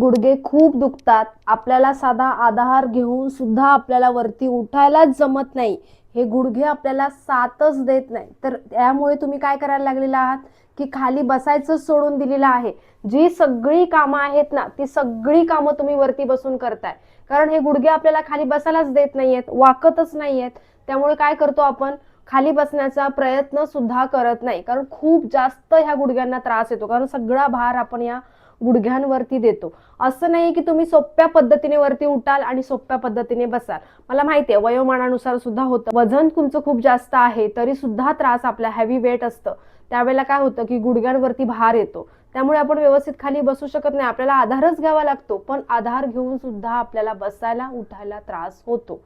गुडघे खूप दुखतात. आपल्याला साधा आधार घेऊन सुद्धा आपल्याला वरती उठायलाच जमत नाही. हे गुडघे आपल्याला साथच देत नाही. तर त्यामुळे तुम्ही काय करायला लागलेला आहात? की खाली बसायचं सोडून दिलेलं आहे. जी सगळी कामं आहेत ना ती सगळी कामं तुम्ही वरती बसून करताय. कारण हे गुडघे आपल्याला खाली बसायलाच देत नाहीयेत वाकतच नाहीयेत. त्यामुळे काय करतो आपण? खाली बसण्याचा प्रयत्न सुद्धा करत नाही. कारण खूप जास्त ह्या गुडघ्यांना त्रास येतो. कारण सगळा भार आपण या गुडघ्यांवरती देतो. असं नाही की तुम्ही सोप्या पद्धतीने वरती उठाल आणि सोप्या पद्धतीने बसाल. मला माहिती आहे वयोमानानुसार सुद्धा होतं. वजन तुमचं खूप जास्त आहे तरी सुद्धा त्रास आपला हेवी वेट असतं. त्यावेळेला काय होतं की गुडघ्यांवरती भार येतो. त्यामुळे आपण व्यवस्थित खाली बसू शकत नाही. आपल्याला आधारच घ्यावा लागतो पण आधार घेऊन सुद्धा आपल्याला बसायला उठायला त्रास होतो.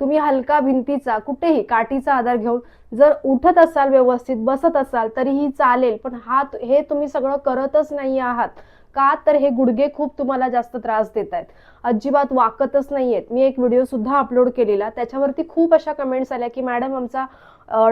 तुम्ही हलका भिंतीचा कुठेही काठीचा आधार घेऊन जर उठत असाल व्यवस्थित बसत असाल तरीही चालेल पण हात हे तुम्ही सगळं करतच नाही आहात. का तर हे गुडघे खूप तुम्हाला जास्त त्रास देत आहेत. अजिबात वाकतच नाहीयेत. मी एक व्हिडिओ सुद्धा अपलोड केलेला. त्याच्यावरती खूप अशा कमेंट्स आल्या की मॅडम आमचा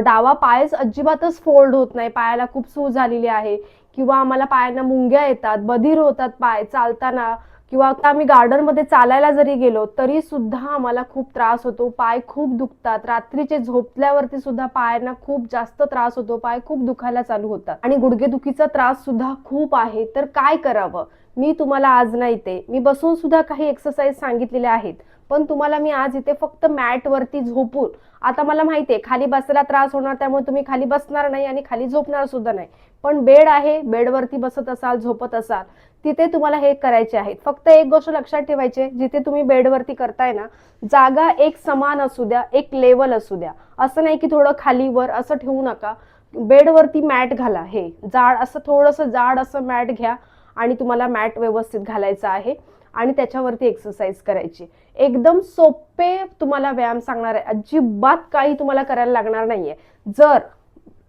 डावा पायच अजिबातच फोल्ड होत नाही. पायाला खूप सूज झालेली आहे. किंवा आम्हाला पायांना मुंग्या येतात बधीर होतात पाय चालताना. किंवा आता आम्ही गार्डनमध्ये चालायला जरी गेलो तरी सुद्धा आम्हाला खूप त्रास होतो. पाय खूप दुखतात. रात्रीचे झोपल्यावरती सुद्धा पायांना खूप जास्त त्रास होतो. पाय खूप दुखायला चालू होतात. आणि गुडघेदुखीचा त्रास सुद्धा खूप आहे. तर काय करावं? मी तुम्हाला आज नाही ते. मी बसून सुद्धा काही एक्सरसाइज सांगितलेल्या आहेत. पण तुम्हाला मी आज इथे फक्त मॅटवरती झोपून आता मला माहिती आहे खाली बसायला त्रास होणार त्यामुळे तुम्ही खाली बसणार नाही आणि खाली झोपणार सुद्धा नाही. पण बेड आहे बेडवरती बसत असाल झोपत असाल तिथे तुम्हाला हे करायचे आहेत. फक्त एक गोष्ट लक्षात ठेवायची जिथे तुम्ही बेडवरती करताय ना जागा एक समान असू द्या एक लेवल असू द्या. असं नाही की थोडं खाली वर असं ठेवू नका. बेडवरती मॅट घाला हे. जाड असं थोडंसं जाड असं मॅट घ्या आणि तुम्हाला मॅट व्यवस्थित घालायचं आहे आणि त्याच्यावरती एक्सरसाइज करायची. एकदम सोपे तुम्हाला व्यायाम सांगणार आहे. अजिबात काही तुम्हाला करायला लागणार नाहीये. जर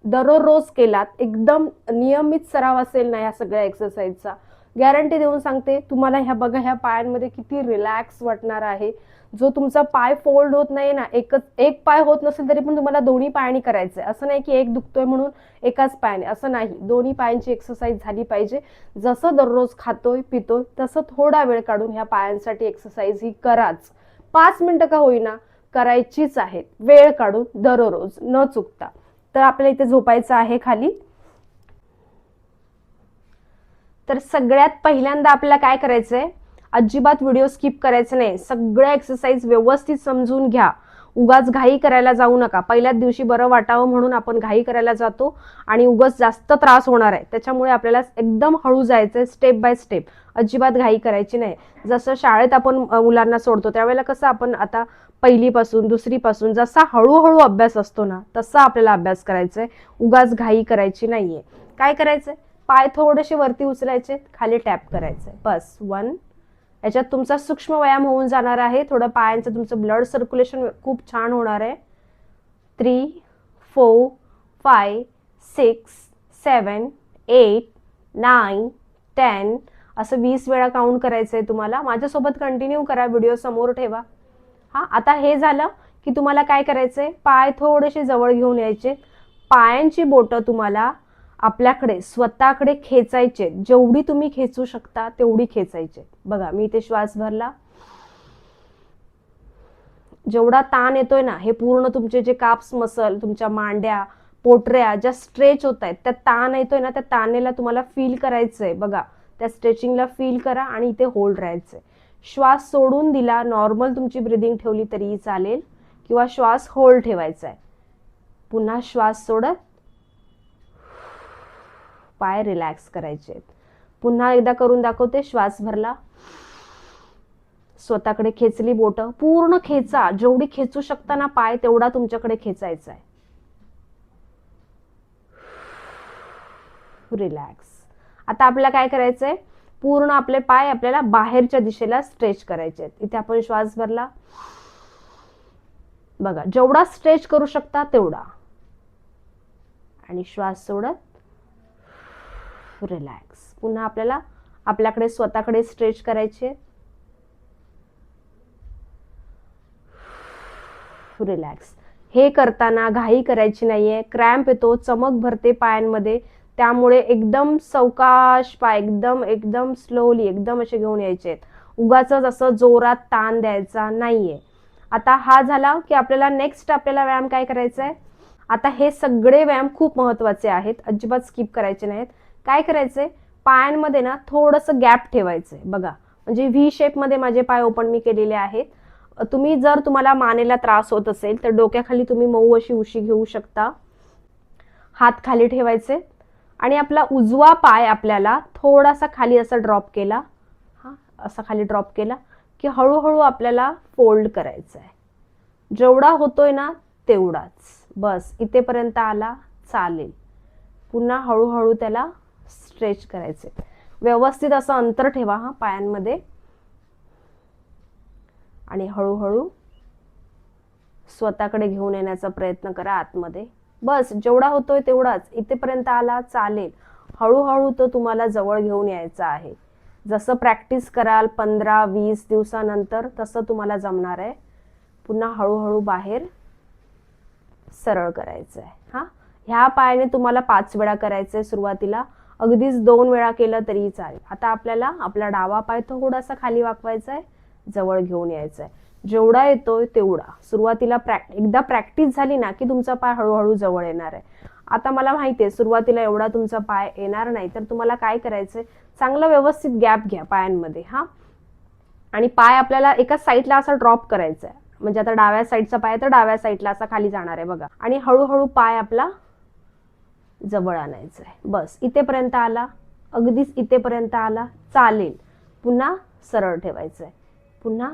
दररोज केलात एकदम नियमित सराव असेल ना या सगळ्या एक्सरसाइजचा गॅरंटी देऊन सांगते तुम्हाला ह्या बघा ह्या पायांमध्ये किती रिलॅक्स वाटणार आहे. जो तुमचा पाय फोल्ड होत नाही ना एकच एक पाय होत नसेल तरी पण तुम्हाला दोन्ही पायाने करायचंय. असं नाही की एक दुखतोय म्हणून एकाच पायाने असं नाही. दोन्ही पायांची एक्सरसाइज झाली पाहिजे. जसं दररोज खातोय पितोय तसं थोडा वेळ काढून ह्या पायांसाठी एक्सरसाइज ही कराच. पाच मिनटं का होईना करायचीच आहेत. वेळ काढून दररोज न चुकता. तर आपल्याला इथे झोपायचं आहे खाली. तर सगळ्यात पहिल्यांदा आपल्याला काय करायचंय? अजिबात व्हिडिओ स्किप करायचं नाही. सगळ्या एक्सरसाइज व्यवस्थित समजून घ्या. उगाच घाई करायला जाऊ नका. पहिल्याच दिवशी बरं वाटावं म्हणून आपण घाई करायला जातो आणि उगाच जास्त त्रास होणार आहे. त्याच्यामुळे आपल्याला एकदम हळू जायचंय स्टेप बाय स्टेप अजिबात घाई करायची नाही. जसं शाळेत आपण मुलांना सोडतो त्यावेळेला कसं आपण आता पहिलीपासून दुसरीपासून जसा हळूहळू अभ्यास असतो ना तसा आपल्याला अभ्यास करायचा आहे उगाच घाई करायची नाही आहे काय करायचं आहे पाय थोडेसे वरती उचलायचे खाली टॅप करायचे. बस वन याच्यात तुमचा सूक्ष्म व्यायाम होऊन जाणार आहे. थोडं पायांचं तुमचं ब्लड सर्क्युलेशन खूप छान होणार आहे. Three four five six seven eight nine ten असं वीस वेळा काउंट करायचं आहे तुम्हाला. माझ्यासोबत कंटिन्यू करा व्हिडिओ समोर ठेवा. हा आता हे झालं की तुम्हाला काय करायचं आहे पाय थोडेसे जवळ घेऊन यायचे. पायांची बोटं तुम्हाला आपल्याकडे स्वतःकडे खेचायचे. जेवढी तुम्ही खेचू शकता तेवढी खेचायचे. बघा मी इथे श्वास भरला. जेवढा ताण येतोय ना हे पूर्ण तुमचे जे काप्स मसल तुमच्या मांड्या पोटऱ्या ज्या स्ट्रेच होत आहेत त्या ताण येतोय ना त्या ताणेला तुम्हाला फील करायचंय. बघा त्या स्ट्रेचिंगला फील करा आणि इथे होल्ड राहायचंय. श्वास सोडून दिला नॉर्मल तुमची ब्रिदिंग ठेवली तरीही चालेल. किंवा श्वास होल्ड ठेवायचा आहे पुन्हा श्वास सोडत पाय रिलॅक्स करायचे. आहेत पुन्हा एकदा करून दाखवते श्वास भरला. स्वतःकडे खेचली बोट. पूर्ण खेचा. जेवढी खेचू शकता ना पाय तेवढा तुमच्याकडे खेचायचा आहे. रिलॅक्स आता आपल्याला काय करायचंय? पूर्ण आपले पाय आपल्याला बाहेरच्या दिशेला स्ट्रेच करायचे आहेत. इथे आपण श्वास भरला. बघा जेवढा स्ट्रेच करू शकता तेवढा. आणि श्वास सोडत रिलॅक्स पुन्हा आपल्याला आपल्याकडे स्वतःकडे स्ट्रेच करायचे. रिलॅक्स हे करताना घाई करायची नाहीये. क्रॅम्प येतो चमक भरते पायांमध्ये. त्यामुळे एकदम सवकाश पाय एकदम एकदम स्लोली एकदम असे घेऊन यायचे. उगाच असं जोरात ताण द्यायचा नाहीये. आता हा झाला की आपल्याला नेक्स्ट आपल्याला व्यायाम काय करायचा आहे आता हे सगळे व्यायाम खूप महत्त्वाचे आहेत. अजिबात स्किप करायचे नाहीत. काय करायचंय? पायांमध्ये ना थोडंसं गॅप ठेवायचंय. बघा म्हणजे व्ही शेपमध्ये माझे पाय ओपन मी केलेले आहेत. तुम्ही जर तुम्हाला मानेला त्रास होत असेल तर डोक्याखाली तुम्ही मऊ अशी उशी घेऊ शकता. हात खाली ठेवायचे. आणि आपला उजवा पाय आपल्याला थोडासा खाली असा ड्रॉप केला. हा असा खाली ड्रॉप केला की हळूहळू आपल्याला फोल्ड करायचा आहे जेवढा होतोय ना तेवढाच. बस इथेपर्यंत आला चालेल. पुन्हा हळूहळू त्याला स्ट्रेच करायचे. व्यवस्थित असं अंतर ठेवा हा पायांमध्ये. आणि हळूहळू स्वतःकडे घेऊन येण्याचा प्रयत्न करा आतमध्ये. बस जेवढा होतोय तेवढाच. इथेपर्यंत आला चालेल. हळूहळू तो तुम्हाला जवळ घेऊन यायचा आहे. जसं प्रॅक्टिस कराल पंधरा वीस दिवसानंतर तसं तुम्हाला जमणार आहे. पुन्हा हळूहळू बाहेर सरळ करायचं आहे हा? ह्या पायाने तुम्हाला पाच वेळा करायचं आहे सुरुवातीला. अगदीच दोन वेळा केलं तरीही चालेल. आता आपल्याला आपला डावा पाय थोडासा खाली वाकवायचा आहे जवळ घेऊन यायचा आहे. जेवढा येतोय तेवढा. सुरुवातीला प्रॅक्ट एकदा प्रॅक्टिस झाली ना की तुमचा पाय हळूहळू जवळ येणार आहे. आता मला माहिती आहे सुरुवातीला एवढा तुमचा पाय येणार नाही तर तुम्हाला काय करायचंय? चांगलं व्यवस्थित गॅप घ्या पायांमध्ये हा. आणि पाय आपल्याला एका साईडला असा ड्रॉप करायचा आहे. म्हणजे आता डाव्या साईडचा पाय तर डाव्या साईडला असा खाली जाणार आहे बघा. आणि हळूहळू पाय आपला जवळ आणायचं आहे बस इथेपर्यंत आला अगदीच इथेपर्यंत आला चालेल. पुन्हा सरळ ठेवायचं आहे पुन्हा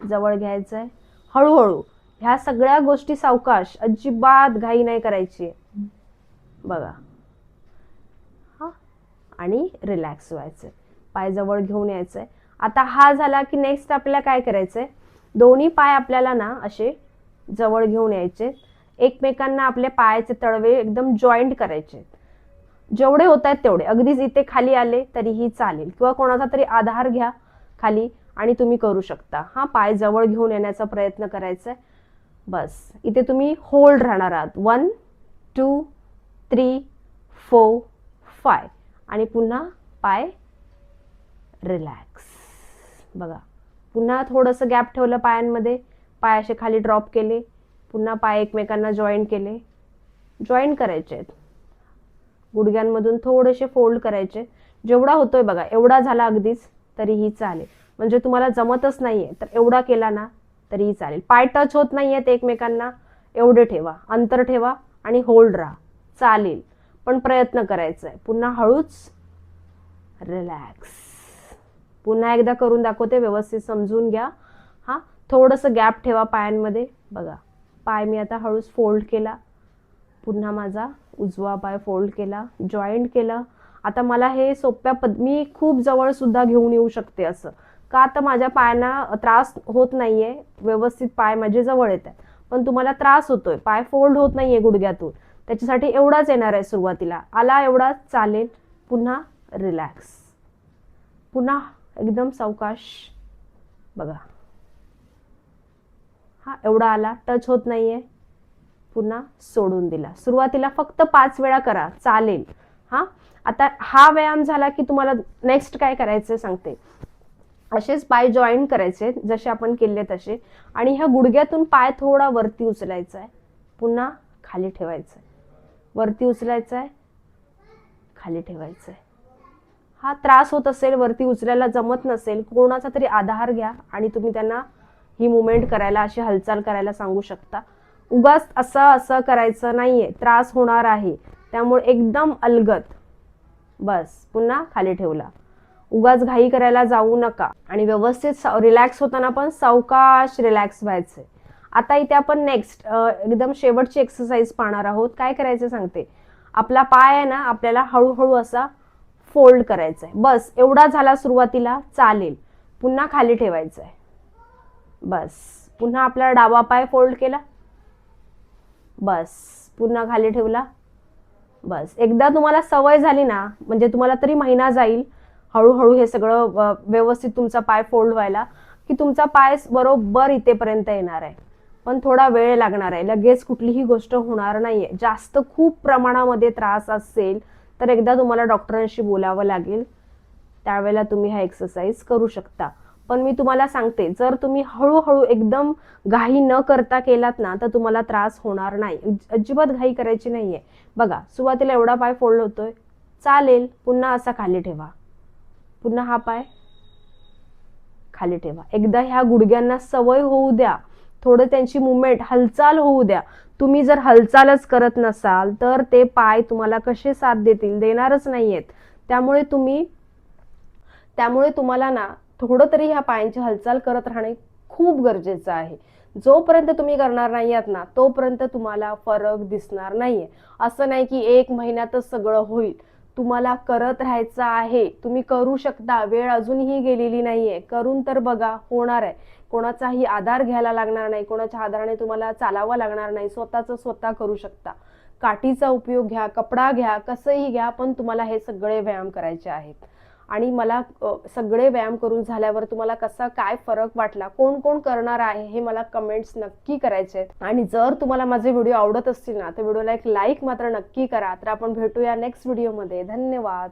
जवळ घ्यायचं आहे हळूहळू ह्या सगळ्या गोष्टी सावकाश अजिबात घाई नाही करायची. बघा. हा आणि रिलॅक्स व्हायचं पाय जवळ घेऊन यायचंय. आता हा झाला की नेक्स्ट आपल्याला काय करायचंय? दोन्ही पाय आपल्याला ना असे जवळ घेऊन यायचे एकमेकांना आपले पायाचे तळवे एकदम जॉईंट करायचे. जेवढे होत आहेत तेवढे. अगदीच इथे खाली आले तरीही चालेल. किंवा कोणाचा तरी आधार घ्या खाली आणि तुम्ही करू शकता. हा पाय जवळ घेऊन येण्याचा प्रयत्न करायचा आहे बस. इथे तुम्ही होल्ड राहणार आहात. One two three four five आणि पुन्हा पाय रिलॅक्स बघा. पुन्हा थोडंसं गॅप ठेवलं पायांमध्ये. पाय असे खाली ड्रॉप केले. पुन्हा पाय एकमेकांना जॉईन केले. जॉईन करायचे आहेत. गुडघ्यांमधून थोडेसे फोल्ड करायचे. जेवढा होतोय बघा एवढा झाला अगदीच तरीही चालेल. म्हणजे तुम्हाला जमतच नाहीये तर एवढा केला ना तरीही चालेल. पाय टच होत नाही आहेत एकमेकांना एवढे ठेवा. अंतर ठेवा आणि होल्ड राहा. चालेल. पण प्रयत्न करायचा आहे. पुन्हा हळूच रिलॅक्स पुन्हा एकदा करून दाखवते व्यवस्थित समजून घ्या. हां थोडंसं गॅप ठेवा पायांमध्ये. बघा. पाय मी आता हळूच फोल्ड केला. पुन्हा माझा उजवा पाय फोल्ड केला जॉईंट केलं. आता मला हे सोप्या पद मी खूप जवळसुद्धा घेऊन येऊ शकते असं. का तर माझ्या पायांना त्रास होत नाहीये व्यवस्थित पाय माझे जवळ येत आहेत. पण तुम्हाला त्रास होतोय पाय फोल्ड होत नाहीये गुडघ्यातून. त्याच्यासाठी एवढाच येणार आहे सुरुवातीला. आला एवढा चालेल. पुन्हा रिलॅक्स पुन्हा एकदम सावकाश. बघा. हा एवढा आला. टच होत नाहीये. पुन्हा सोडून दिला. सुरुवातीला फक्त पाच वेळा करा. चालेल. हा? आता हा व्यायाम झाला की तुम्हाला नेक्स्ट काय करायचं सांगते. असेच पाय जॉईन करायचे जसे आपण केले तसे. आणि ह्या गुडघ्यातून पाय थोडा वरती उचलायचा आहे पुन्हा खाली ठेवायचा आहे वरती उचलायचा आहे खाली ठेवायचं आहे हा त्रास होत असेल वरती उचलायला जमत नसेल कोणाचा तरी आधार घ्या आणि तुम्ही त्यांना ही मुवमेंट करायला अशी हालचाल करायला सांगू शकता. उगाच असं असं करायचं नाहीये. त्रास होणार आहे. त्यामुळे एकदम अलगत बस. पुन्हा खाली ठेवला. उगाच घाई करायला जाऊ नका. आणि व्यवस्थित रिलॅक्स होताना पण सावकाश रिलॅक्स व्हायचंय. आता इथे आपण नेक्स्ट एकदम शेवटची एक्सरसाइज पाहणार आहोत. काय करायचं सांगते. आपला पाय आहे ना आपल्याला हळूहळू असा फोल्ड करायचा आहे बस. एवढा झाला सुरुवातीला. चालेल. पुन्हा खाली ठेवायचं आहे बस. पुन्हा आपला डावा पाय फोल्ड केला. बस. पुन्हा खाली ठेवला. बस. एकदा तुम्हाला सवय झाली ना म्हणजे तुम्हाला तरी महिना जाईल हळूहळू हे सगळं व्यवस्थित तुमचा पाय फोल्ड व्हायला की तुमचा पाय बरोबर इथेपर्यंत येणार आहे. पण थोडा वेळ लागणार आहे. लगेच कुठलीही गोष्ट होणार नाहीये. जास्त खूप प्रमाणामध्ये त्रास असेल तर एकदा तुम्हाला डॉक्टरांशी बोलावं लागेल. त्यावेळेला तुम्ही हा एक्सरसाइज करू शकता. पण मी तुम्हाला सांगते जर तुम्ही हळूहळू एकदम घाई न करता केलात ना तर तुम्हाला त्रास होणार नाही. अजिबात घाई करायची नाहीये. बघा सुरुवातीला एवढा पाय फोल्ड होतोय. चालेल पुन्हा असा खाली ठेवा. पुन्हा हा पाय खाली ठेवा. एकदा ह्या गुडघ्यांना सवय होऊ द्या. थोडं त्यांची मुवमेंट हालचाल होऊ द्या. तुम्ही जर हालचालच करत नसाल तर ते पाय तुम्हाला कसे साथ देतील देणारच नाहीयेत. त्यामुळे तुम्ही त्यामुळे तुम्हाला ना थोडं तरी ह्या पायांची हालचाल करत राहणे खूप गरजेचं आहे. जोपर्यंत तुम्ही करणार नाही आहात ना तोपर्यंत तुम्हाला फरक दिसणार नाहीये. असं नाही की एक महिन्यातच सगळं होईल. तुम्हाला करत राहायचं आहे. तुम्ही करू शकता. वेळ अजूनही गेलेली नाहीये. करून तर बघा होणार आहे. कोणाचाही आधार घ्यायला लागणार नाही. कोणाच्या आधाराने तुम्हाला चालावं लागणार नाही. स्वतःच स्वतः करू शकता. काठीचा उपयोग घ्या कपडा घ्या कसंही घ्या पण तुम्हाला हे सगळे व्यायाम करायचे आहेत. आणि मला सगळे व्यायाम करून झाल्यावर तुम्हाला कसा काय फरक वाटला कोण कोण करणार आहे हे मला कमेंट्स नक्की करायचे आणि जर तुम्हाला माझे व्हिडिओ आवडत असतील ना तर व्हिडिओला एक लाईक मात्र नक्की करा. तर आपण भेटूया नेक्स्ट व्हिडिओमध्ये धन्यवाद.